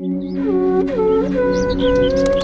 うん。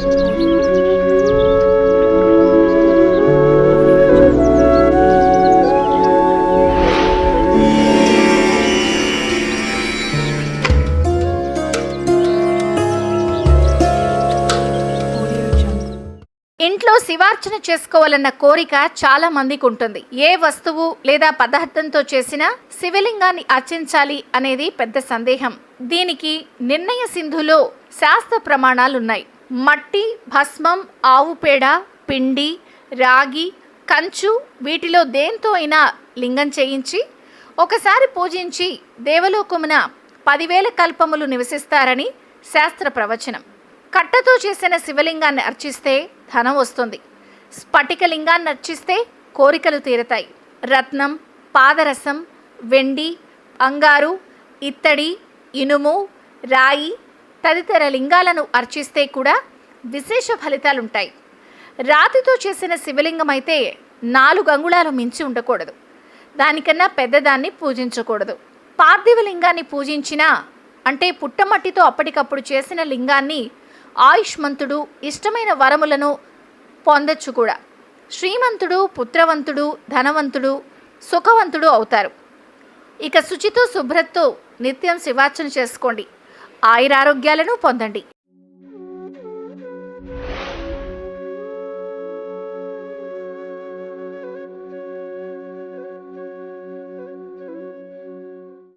ఇంట్లో శివార్చన చేసుకోవాలన్న కోరిక చాలా మందికి ఉంటుంది. ఏ వస్తువు లేదా పదార్థంతో చేసినా శివలింగాన్ని అర్చించాలి అనేది పెద్ద సందేహం. దీనికి నిర్ణయ సింధులో శాస్త్ర ప్రమాణాలున్నాయి. మట్టి భస్మం ఆవు పేడ పిండి రాగి కంచు వీటిలో దేంతో అయినా లింగం చేయించి ఒకసారి పూజించి దేవలోకమున పదివేల కల్పములు నివసిస్తారని శాస్త్ర ప్రవచనం. కట్టతో చేసిన శివలింగాన్ని అర్చిస్తే ధనం వస్తుంది. స్ఫటిక లింగాన్ని అర్చిస్తే కోరికలు తీరతాయి. రత్నం పాదరసం వెండి అంగారు ఇత్తడి ఇనుము రాయి తదితర లింగాలను అర్చిస్తే కూడా విశేష ఫలితాలుంటాయి. రాతితో చేసిన శివలింగం అయితే నాలుగు అంగుళాలు మించి ఉండకూడదు. దానికన్నా పెద్దదాన్ని పూజించకూడదు. పార్థివ లింగాన్ని పూజించినా అంటే పుట్టమట్టితో అప్పటికప్పుడు చేసిన లింగాన్ని ఆయుష్మంతుడు ఇష్టమైన వరములను పొందొచ్చు కూడా. శ్రీమంతుడు పుత్రవంతుడు ధనవంతుడు సుఖవంతుడు అవుతారు. ఇక శుచితో శుభ్రతతో నిత్యం శివార్చన చేసుకోండి. ఆయురారోగ్యాలను పొందండి.